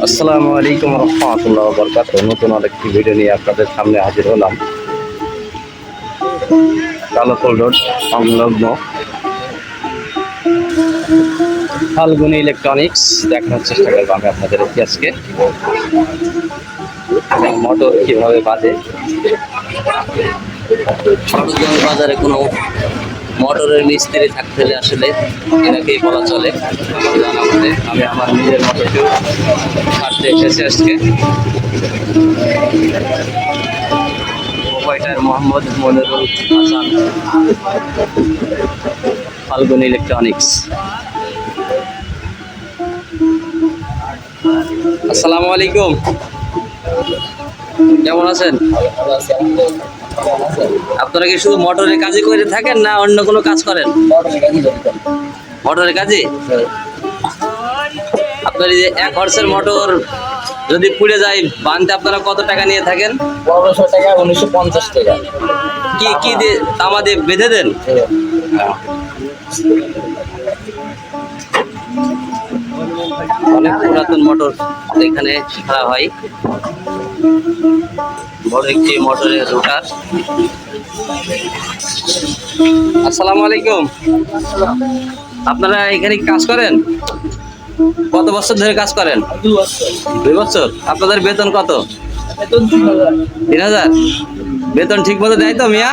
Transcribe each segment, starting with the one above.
আসসালামু আলাইকুম রহমতুল্লাহ বরকাত নতুন আরেকটি ভিডিও নিয়ে আপনাদের সামনে হাজির হলাম। কালোপল রোড, সংলগ্ন ফাল্গুনি ইলেকট্রনিক্স। দেখানোর চেষ্টা করব আমি আপনাদের আজকে। মোটর কীভাবে বাজে? বাজারে কোনো মোটরের মিস্ত্রি থাকতে হলে আসলে এনাকেই বলা চলে। মতে আমি আমার নিজের মোটরটিও ছাড়তে এসেছি আজকে। প্রোপাইটার মোহাম্মদ মনিরুল হাসান। ফাল্গুনি ইলেকট্রনিক্স। আসসালামু আলাইকুম। কেমন আছেন? আপনারা কি শুধু মোটরের কাজই করে থাকেন না অন্য কোনো কাজ করেন? মোটরের কাজই আপনার যে এক হর্সের মোটর যদি পুড়ে যায় বানতে আপনারা কত টাকা নিয়ে থাকেন? পনেরোশো টাকা উনিশশো পঞ্চাশ টাকা। কি কি দিয়ে তামা দিয়ে বেঁধে দেন? অনেক পুরাতন মোটর এখানে খারাপ হয়। বড় একটি মোটরের রোটার আসসালামু আলাইকুম। আপনারা এখানে কাজ করেন? কত বছর ধরে কাজ করেন? দুই বছর। আপনাদের বেতন কত? তিন হাজার। বেতন ঠিক মতো দেয় তো মিয়া?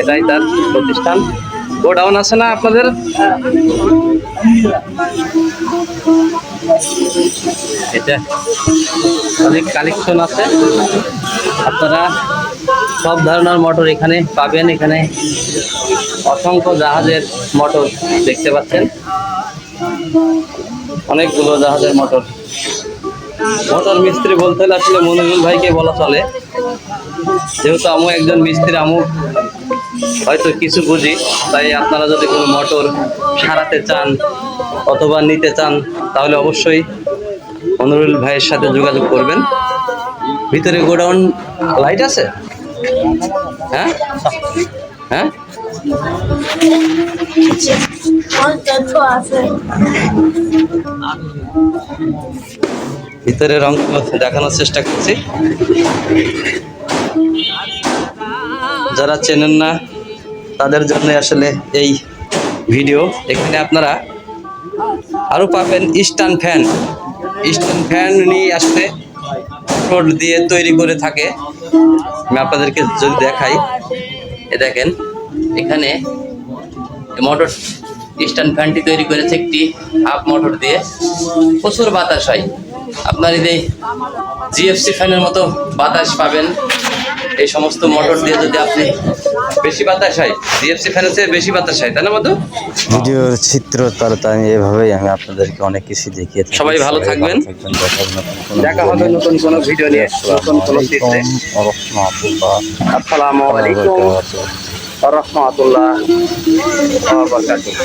এটাই তার প্রতিষ্ঠান। গোডাউন আছে না আপনাদের? এটা অনেক কালেকশন আছে। আপনারা সব ধরনের মোটর এখানে পাবেন। এখানে অসংখ্য জাহাজের মোটর দেখতে পাচ্ছেন। অনেকগুলো জাহাজের মোটর মোটর মিস্ত্রি বলতে হলে আসলে মনিরুল ভাইকে বলা চলে। যেহেতু আমু একজন মিস্ত্রি, আমু হয়তো কিছু বুঝি, তাই আপনারা যদি কোনো মোটর সারাতে চান অথবা নিতে চান, তাহলে অবশ্যই মনিরুল ভাইয়ের সাথে যোগাযোগ করবেন। ভিতরে গোডাউন লাইট আছে? হ্যাঁ? হ্যাঁ? ভিতরে রং দেখানোর চেষ্টা করছি। যারা চেনেন না, তাদের জন্য আসলে এই ভিডিও। এখানে আপনারা আরও পাবেন ইস্টার্ন ফ্যান ইস্টার্ন ফ্যান নিয়ে আসলে রোড দিয়ে তৈরি করে থাকে। আমি আপনাদেরকে যদি দেখাই, এ দেখেন, এখানে মোটর স্ট্যান্ড ফ্যানটি তৈরি করেছে একটি হাফ মোটর দিয়ে। প্রচুর বাতাস হয়। আপনার এই জিএফসি ফ্যানের মতো বাতাস পাবেন। এই সমস্ত মোটর দিয়ে যদি আপনি বেশি বাতাস হয় জিএফসি ফ্যানের চেয়ে বেশি বাতাস হয় তাই না মধু ভিডিওর চিত্র তারতা আমি এভাবেই আমি আপনাদেরকে অনেক কিছু দেখিয়ে সবাই ভালো থাকবেন। দেখা হবে নতুন কোনো ভিডিও। নিয়ে নতুন কোনো আসসালামু চিত্রে আলাইকুম ওয়া রাহমাতুল্লাহ আসসালামু ওয়া আলাইকুম বারাকাতুহু।